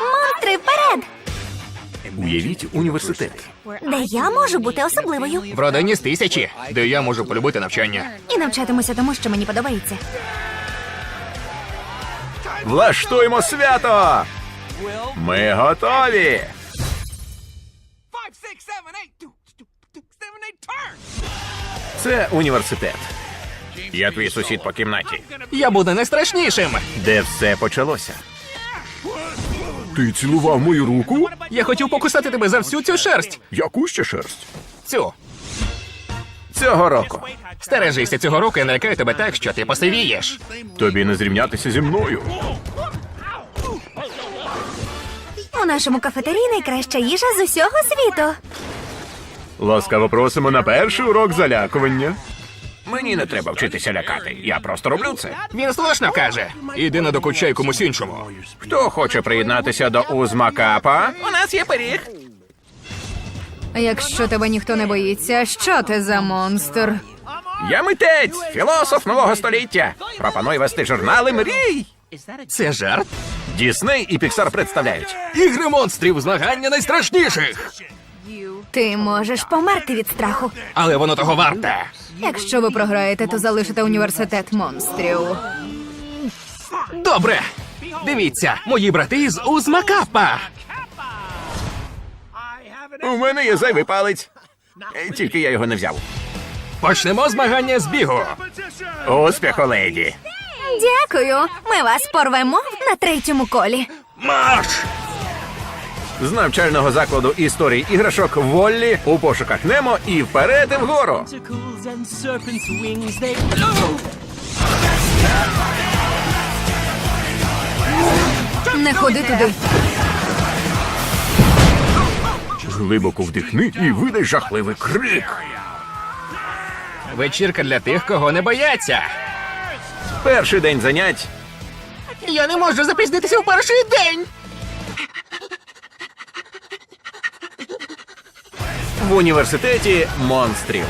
Монстри вперед! Уявіть університет. Де я можу бути особливою. В родині з тисячі, де я можу полюбити навчання. І навчатимуся тому, що мені подобається. Влаштуємо свято! Ми готові! Five, six, seven, eight, two, Це університет. Я твій сусід по кімнаті, Я буду найстрашнішим. де все почалося. Ти цілував мою руку? Я хотів покусати тебе за всю цю шерсть. Яку ще шерсть? Цю. Цього року. Стережися цього року, я налякаю тебе так, що ти посивієш. Тобі не зрівнятися зі мною. У нашому кафетерії найкраща їжа з усього світу. Ласкаво просимо на перший урок залякування. Мені не треба вчитися лякати. Я просто роблю це. Він слушно каже. Іди не докучай комусь іншому. Хто хоче приєднатися до Узмакапа? У нас є пиріг. Якщо тебе ніхто не боїться, що ти за монстр? Я митець, філософ нового століття. Пропоную вести журнали мрій. Це жарт? Дісней і Піксар представляють. Ігри монстрів, змагання найстрашніших. Ти можеш померти від страху. Але воно того варте. Якщо ви програєте, то залишите університет монстрів. Добре. Дивіться, мої брати з Узмакапа. У мене є зайвий палець. Е, Тільки я його не взяв. Почнемо змагання з бігу. Успіху, леді. Дякую. Ми вас порвемо на третьому колі. Марш! З навчального закладу історії іграшок Воллі у пошуках Немо і вперед і вгору. Не ходи туди. Глибоко вдихни і видай жахливий крик. Вечірка для тих, кого не бояться. Перший день занять. Я не можу запізнитися в перший день. В університеті монстрів.